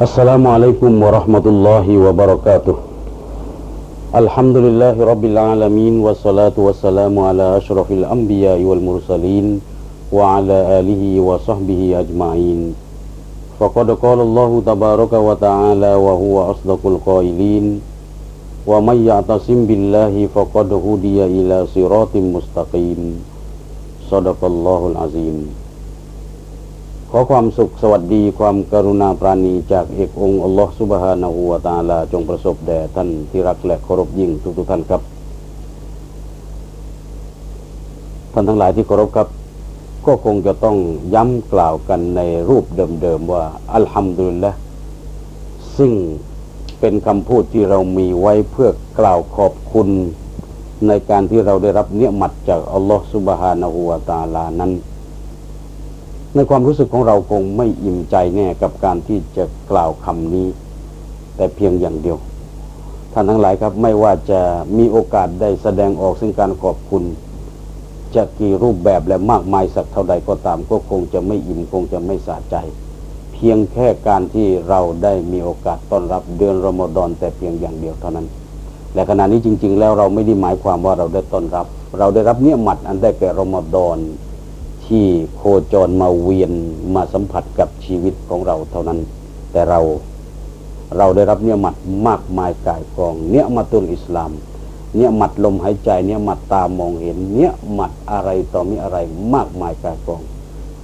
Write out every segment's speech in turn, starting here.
السلام عليكم ورحمة الله وبركاته. الحمد لله رب العالمين والصلاة والسلام على أشرف الأنبياء والمرسلين وعلى آله وصحبه أجمعين. فقد قال الله تبارك وتعالى وهو أصدق القائلين ومن يعتصم بالله فقد هدي إلى صراط مستقيم. صدق الله العظيم. ขอความสุขสวัสดีความกรุณาปราณีจากเอกองค์อัลลอฮฺสุบฮานะฮูวะตาลา จงประสบแด่ท่านที่รักและเคารพยิ่งทุกๆท่านครับ ท่านทั้งหลายที่เคารพครับ ก็คงจะต้องย้ำกล่าวกันในรูปเดิมๆว่า อัลฮัมดุลิลละซึ่งเป็นคำพูดที่เรามีไว้เพื่อกล่าวขอบคุณในการที่เราได้รับเนื้อหมัดจากอัลลอฮฺสุบฮานะฮูวะตาลานั้น ในความรู้สึกของเราคงไม่อิ่มใจแน่กับการที่จะกล่าวคำนี้ แต่เพียงอย่างเดียว ท่านทั้งหลายครับไม่ว่าจะมีโอกาสได้แสดงออกซึ่งการขอบคุณ จะกี่รูปแบบและมากมายสักเท่าใดก็ตามก็คงจะไม่อิ่มคงจะไม่สะใจ เพียงแค่การที่เราได้มีโอกาสต้อนรับเดือนรอมฎอนแต่เพียงอย่างเดียวเท่านั้น และขณะนี้จริง ๆ แล้วเราไม่ได้หมายความว่าเราได้ต้อนรับ เราได้รับเนี่ยหมัดอันได้แก่รอมฎอน ที่โคจรมาเวียนมาสัมผัสกับชีวิตของเราเท่านั้น แต่เราเราได้รับเนี่ยหมัดมากมายกายกอง เนี่ยมาตุลอิสลาม เนี่ยหมัดลมหายใจเนี่ยหมัดตามองเห็น เนี่ยหมัดอะไรต่อมีอะไรมากมายกายกอง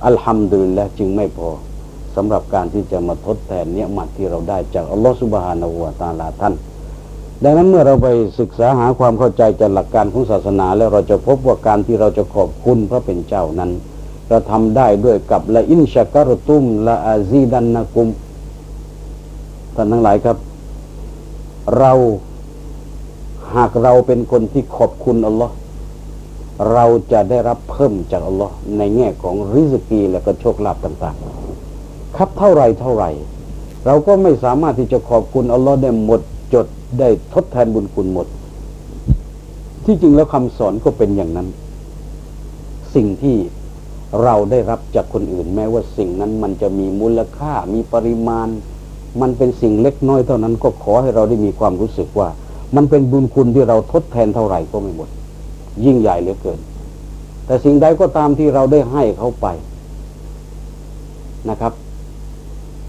อัลฮัมดุลิลละจึงไม่พอสำหรับการที่จะมาทดแทนเนี่ยหมัดที่เราได้จากอัลลอฮฺสุบฮานาอูวะตาลาท่าน ดังนั้นเมื่อเราไปศึกษาหาความเข้าใจจากหลักการของศาสนา แล้วเราจะพบว่าการที่เราจะขอบคุณพระเป็นเจ้านั้นเราทำได้ด้วยกับละอินชากรตุมละอาซีดันนะกุมท่านทั้งหลายครับ เราหากเราเป็นคนที่ขอบคุณอัลลอฮ์เราจะได้รับเพิ่มจากอัลลอฮ์ในแง่ของริสกีและก็โชคลาภต่างๆ ครับเท่าไรเท่าไร เราก็ไม่สามารถที่จะขอบคุณอัลลอฮ์ได้หมด จดได้ทดแทนบุญคุณหมด ที่จริงแล้วคำสอนก็เป็นอย่างนั้น สิ่งที่เราได้รับจากคนอื่น แม้ว่าสิ่งนั้นมันจะมีมูลค่ามีปริมาณ มันเป็นสิ่งเล็กน้อยเท่านั้นก็ขอให้เราได้มีความรู้สึกว่า มันเป็นบุญคุณที่เราทดแทนเท่าไหร่ก็ไม่หมด ยิ่งใหญ่เหลือเกิน แต่สิ่งใดก็ตามที่เราได้ให้เขาไปนะครับ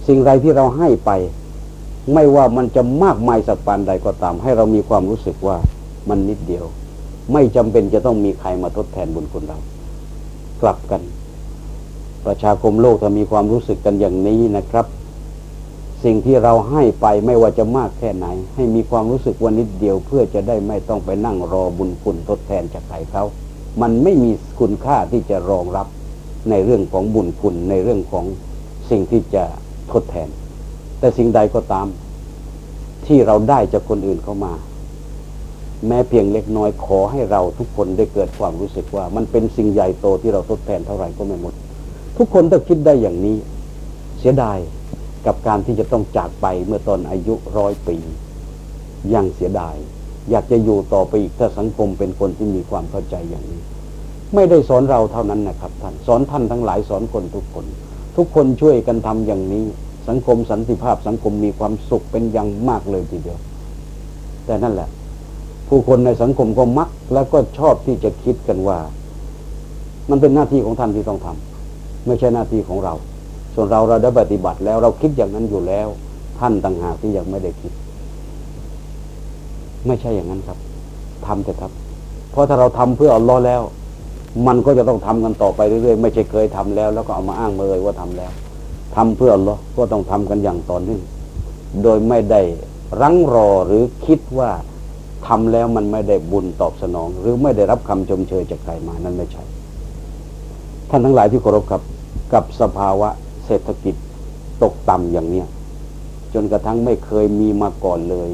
สิ่งใดที่เราให้ไป ไม่ว่ามันจะมากมายสักปานใดก็ตาม ให้เรามีความรู้สึกว่ามันนิดเดียว ไม่จำเป็นจะต้องมีใครมาทดแทนบุญคุณเรา กลับกัน ประชาคมโลกถ้ามีความรู้สึกกันอย่างนี้นะครับ สิ่งที่เราให้ไปไม่ว่าจะมากแค่ไหน ให้มีความรู้สึกว่านิดเดียว เพื่อจะได้ไม่ต้องไปนั่งรอบุญคุณทดแทนจากใครเขา มันไม่มีคุณค่าที่จะรองรับในเรื่องของบุญคุณในเรื่องของสิ่งที่จะทดแทน แต่สิ่งใดก็ตาม ที่เราได้จากคนอื่นเข้ามา แม้เพียงเล็กน้อยขอให้เราทุกคนได้เกิดความรู้สึกว่า มันเป็นสิ่งใหญ่โตที่เราทดแทนเท่าไหร่ก็ไม่หมด ทุกคนต้องคิดได้อย่างนี้ เสียดายกับการที่จะต้องจากไปเมื่อตอนอายุร้อยปี ยังเสียดาย อยากจะอยู่ต่อไปอีกถ้าสังคมเป็นคนที่มีความเข้าใจอย่างนี้ ไม่ได้สอนเราเท่านั้นนะครับท่านสอนท่านทั้งหลายสอนคนทุกคน ทุกคนช่วยกันทำอย่างนี้ สังคมสันติภาพสังคมมีความสุขเป็นอย่างมากเลยทีเดียว แต่นั่นแหละ ผู้คนในสังคมก็มัก แล้วก็ชอบที่จะคิดกันว่า มันเป็นหน้าที่ของท่านที่ต้องทำไม่ใช่หน้าที่ของเรา ส่วนเราเราได้ปฏิบัติแล้วเราคิดอย่างนั้นอยู่แล้ว ท่านต่างหากที่ยังไม่ได้คิด ไม่ใช่อย่างนั้นครับทำแต่ครับ เพราะถ้าเราทำเพื่ออัลลอฮ์แล้ว มันก็จะต้องทำกันต่อไปเรื่อยๆไม่ใช่เคยทำแล้ว แล้วก็เอามาอ้างเมยว่าทำแล้ว ทำเพื่ออัลลอฮ์ก็ต้องทำกันอย่างต่อเนื่องโดยไม่ได้รั้งรอหรือคิดว่าทำแล้วมันไม่ได้บุญตอบสนอง หรือไม่ได้รับคำชมเชยจากใครมานั่นไม่ใช่ ท่านทั้งหลายที่เคารพครับ กับสภาวะเศรษฐกิจตกต่ำอย่างเนี้ยจนกระทั่งไม่เคยมีมาก่อนเลย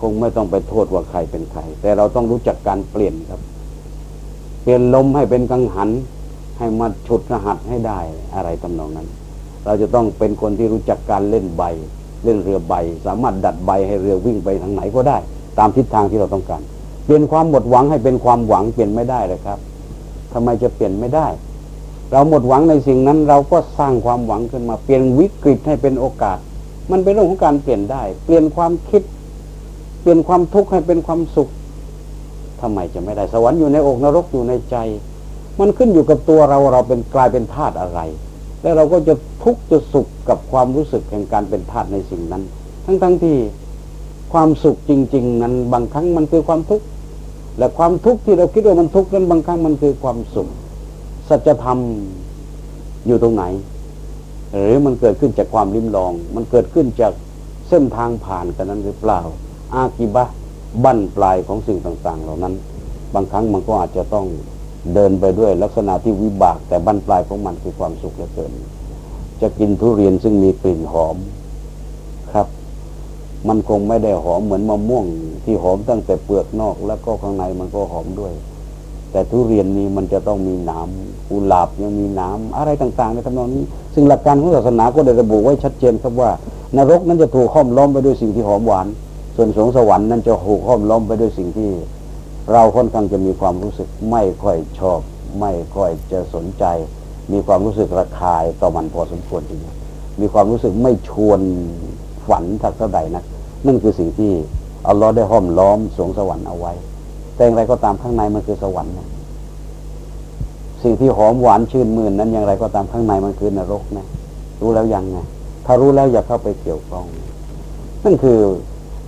คงไม่ต้องไปโทษว่าใครเป็นใคร แต่เราต้องรู้จักการเปลี่ยนครับ เปลี่ยนลมให้เป็นกังหัน ให้มาฉุดรหัสให้ได้อะไรทำนองนั้น เราจะต้องเป็นคนที่รู้จักการเล่นใบ เล่นเรือใบ สามารถดัดใบให้เรือวิ่งไปทางไหนก็ได้ ตามทิศทางที่เราต้องการ เปลี่ยนความหมดหวังให้เป็นความหวังเปลี่ยนไม่ได้เลยครับทำไมจะเปลี่ยนไม่ได้ เราหมดหวังในสิ่งนั้น เราก็สร้างความหวังขึ้นมาเปลี่ยนวิกฤตให้เป็นโอกาส มันเป็นเรื่องของการเปลี่ยนได้ เปลี่ยนความคิด เปลี่ยนความทุกข์ให้เป็นความสุขทำไมจะไม่ได้สวรรค์อยู่ในอกนรกอยู่ในใจ มันขึ้นอยู่กับตัวเราเราเป็นกลายเป็นธาตุอะไร แล้วเราก็จะทุกข์จะสุขกับความรู้สึกแห่งการเป็นธาตุในสิ่งนั้น ทั้งๆทที่ความสุขจริง ๆ นั้นบางครั้งมันคือความทุกข์และความทุกข์ที่เราคิดว่ามันทุกข์นั้นบางครั้งมันคือความสุขสัจธรรมอยู่ตรงไหน หรือมันเกิดขึ้นจากความลิ้มลอง มันเกิดขึ้นจากเส้นทางผ่านกันนั้นหรือเปล่า อากิบะบั้นปลายของสิ่งต่าง ๆ เหล่านั้น บางครั้งมันก็อาจจะต้อง เดินไปด้วยลักษณะที่วิบากแต่บั้นปลายของมันคือความสุขเหลือเกิน จะกินทุเรียนซึ่งมีกลิ่นหอมครับ มันคงไม่ได้หอมเหมือนมะม่วง ที่หอมตั้งแต่เปลือกนอก แล้วก็ข้างในมันก็หอมด้วย แต่ทุเรียนนี้มันจะต้องมีนามกุหลาบยังมีนามอะไรต่าง ๆ ในทำนองนี้ ซึ่งหลักการของศาสนาก็ได้ระบุไว้ชัดเจนครับว่านรกนั้นจะถูกห้อมล้อมไปด้วยสิ่งที่หอมหวาน ส่วนสวงสวรรค์นั้นจะถูกห้อมล้อมไปด้วยสิ่งที่ เราค่อนข้างจะมีความรู้สึกไม่ค่อยชอบ ไม่ค่อยจะสนใจ มีความรู้สึกระคายต่อมันพอสมควรทีเดียวมีความรู้สึกไม่ชวนฝันสักเท่าใดนักนั่นคือสิ่งที่อัลลอฮ์ได้ห้อมล้อมสวงสวรรค์เอาไว้ แต่อย่างไรก็ตามข้างในมันคือสวรรค์นะสิ่งที่หอมหวานชื่นมื่นนั้นอย่างไรก็ตามข้างในมันคือนรกนะรู้แล้วยังไงถ้ารู้แล้วอย่าเข้าไปเกี่ยวข้อง นั่นคือ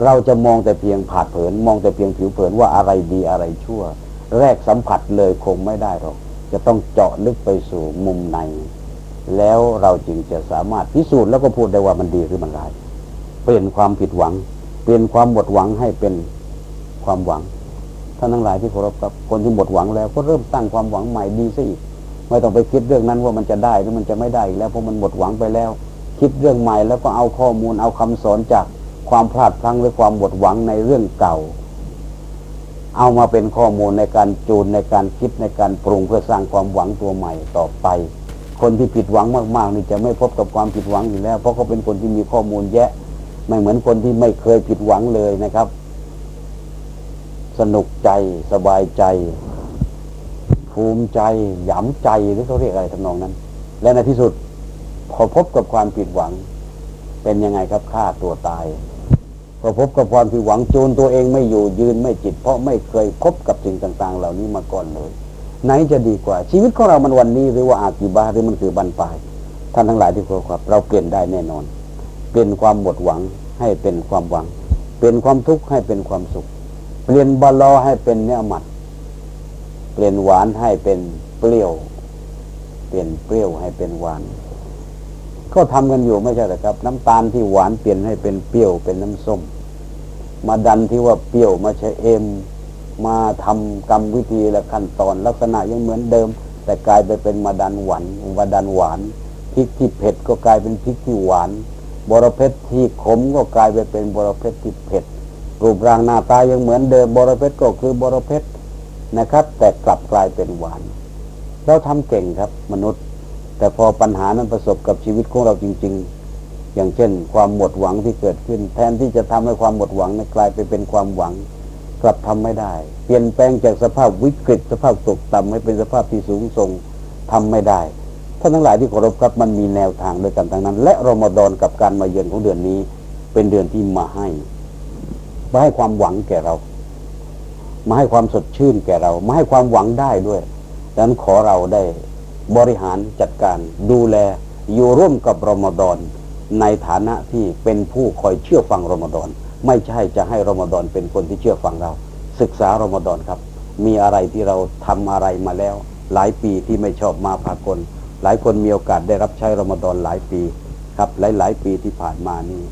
เราจะมองแต่เพียงผาดเผิน มองแต่เพียงผิวเผินว่าอะไรดีอะไรชั่ว แรกสัมผัสเลยคงไม่ได้หรอกจะต้องเจาะลึกไปสู่มุมใน แล้วเราจึงจะสามารถพิสูจน์แล้วก็พูดได้ว่ามันดีหรือมันร้าย เปลี่ยนความผิดหวัง เปลี่ยนความหมดหวังให้เป็นความหวังท่านทั้งหลายที่เคารพครับคนที่หมดหวังแล้วก็เริ่มตั้งความหวังใหม่ดีซะอีกไม่ต้องไปคิดเรื่องนั้นว่ามันจะได้หรือมันจะไม่ได้แล้วเพราะมันหมดหวังไปแล้ว คิดเรื่องใหม่แล้วก็เอาข้อมูลเอาคำสอนจาก ความพลาดพลั้งหรือความหมดหวังในเรื่องเก่า เอามาเป็นข้อมูลในการจูนในการคิดในการปรุงเพื่อสร้างความหวังตัวใหม่ต่อไป คนที่ผิดหวังมากๆนี่จะไม่พบกับความผิดหวังอยู่แล้ว เพราะเขาเป็นคนที่มีข้อมูลแยะ ไม่เหมือนคนที่ไม่เคยผิดหวังเลยนะครับ สนุกใจสบายใจ ภูมิใจหยำใจหรือเขาเรียกอะไรทำนองนั้น และในที่สุดพอพบกับความผิดหวัง เป็นยังไงครับฆ่าตัวตาย พอพบกับความผิดหวังจูนตัวเองไม่อยู่ยืนไม่จิต เพราะไม่เคยพบกับสิ่งต่าง ๆ เหล่านี้มาก่อนเลย ไหนจะดีกว่า ชีวิตของเรามันวันนี้หรือว่าอากิบาหรือมันคือบันปลายท่านทั้งหลายที่เคารพครับ เราเปลี่ยนได้แน่นอน เปลี่ยนความหมดหวังให้เป็นความหวัง เปลี่ยนความทุกข์ให้เป็นความสุข เปลี่ยนบาลอให้เป็นเนื้อหมัด เปลี่ยนหวานให้เป็นเปรี้ยว เปลี่ยนเปรี้ยวให้เป็นหวานก็ทำกันอยู่ไม่ใช่หรือครับ น้ำตาลที่หวานเปลี่ยนให้เป็นเปรี้ยวเป็นน้ำส้ม มาดันที่ว่าเปรี้ยวมาใช้เอ็มมาทำกรรมวิธีและขั้นตอนลักษณะยังเหมือนเดิม แต่กลายไปเป็นมาดันหวานมาดันหวานพริกที่เผ็ดก็กลายเป็นพริกที่หวาน บรเพชรที่ขมก็กลายไปเป็นบรเพชรที่เผ็ดรูปร่างหน้าตายังเหมือนเดิมบรเพชรก็คือบรเพชรนะครับ แต่กลับกลายเป็นหวาน เราทำเก่งครับมนุษย์ แต่พอปัญหานั้นประสบกับชีวิตของเราจริง ๆ อย่างเช่น ความหมดหวังที่เกิดขึ้น แทนที่จะทำให้ความหมดหวังนั้นกลายไปเป็นความหวัง กลับทำไม่ได้ เปลี่ยนแปลงจากสภาพวิกฤต สภาพตกต่ำให้เป็นสภาพที่สูงส่งทำไม่ได้ท่านทั้งหลายที่เคารพครับมันมีแนวทางด้วยกันทั้งนั้น และรอมฎอนกับการมาเยือนของเดือนนี้ เป็นเดือนที่มาให้มาให้ความหวังแก่เรา มาให้ความสดชื่นแก่เรา มาให้ความหวังได้ด้วยดังนั้นขอเราได้บริหารจัดการดูแลอยู่ร่วมกับรอมฎอน ในฐานะที่เป็นผู้คอยเชื่อฟังรอมฎอนไม่ใช่จะให้รอมฎอนเป็นคนที่เชื่อฟังเรา ศึกษารอมฎอนครับ มีอะไรที่เราทำอะไรมาแล้ว หลายปีที่ไม่ชอบมาพากลหลายคนมีโอกาสได้รับใช้รอมฎอนหลายปีครับหลาย ๆ ปีที่ผ่านมานี่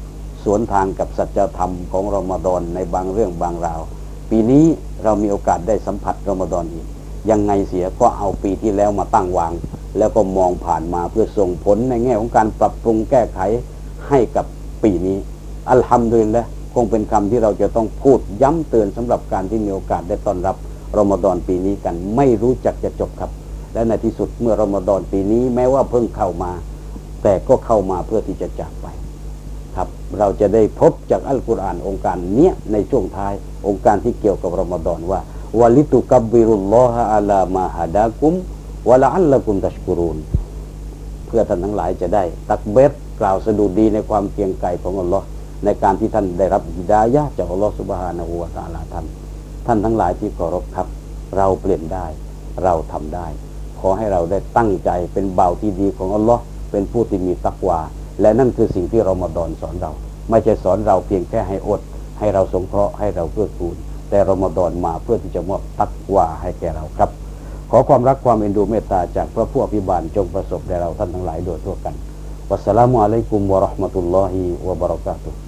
สวนทางกับสัจธรรมของรอมฎอนในบางเรื่องบางราว ปีนี้เรามีโอกาสได้สัมผัสรอมฎอนอีกยังไงเสียก็เอาปีที่แล้วมาตั้งวาง แล้วก็มองผ่านมาเพื่อส่งผลในแง่ของการปรับปรุงแก้ไขให้กับปีนี้ อัลฮัมดุลิลละคงเป็นคำที่เราจะต้องพูดย้ำเตือนสำหรับการที่มีโอกาสได้ต้อนรับรอมฎอนปีนี้กันไม่รู้จักจะจบครับ และในที่สุดเมื่อรอมฎอนปีนี้แม้ว่าเพิ่งเข้ามา แต่ก็เข้ามาเพื่อที่จะจากไปครับ เราจะได้พบจากอัลกุรอานองค์การเนี้ยในช่วงท้ายองค์การที่เกี่ยวกับรอมฎอนว่าวะลิตุกับบิรุลลอฮะอัลามาฮะดากุม วะละอัลละกุมตัชกุรูน เพื่อท่านทั้งหลายจะได้ ตักเบตกล่าวสะดุดีในความเกรียงไกรของอัลลอฮ์ในการที่ท่านได้รับฮิดายะจากอัลลอฮ์สุบฮานะฮูวะตาลาท่านท่านทั้งหลายที่เคารพครับ เราเปลี่ยนได้ เราทำได้ ขอให้เราได้ตั้งใจเป็นเบาที่ดีของอัลลอฮ์เป็นผู้ที่มีตักวา และนั่นคือสิ่งที่เรามาดอนสอนเรา ไม่ใช่สอนเราเพียงแค่ให้อด ให้เราสงเคราะห์ให้เราเพื่อกูลแต่เรามาดอนมาเพื่อที่จะมอบตักวาให้แก่เราครับ อความรักความเอ็นดูเมตตาจากพระผู้อภิบาลจงประสบแด่เราท่านทั้งหลายโดยทั่วกันวัสสลามุอะลัยกุมวะเราะห์มะตุลลอฮิวะบะเราะกาตุฮ์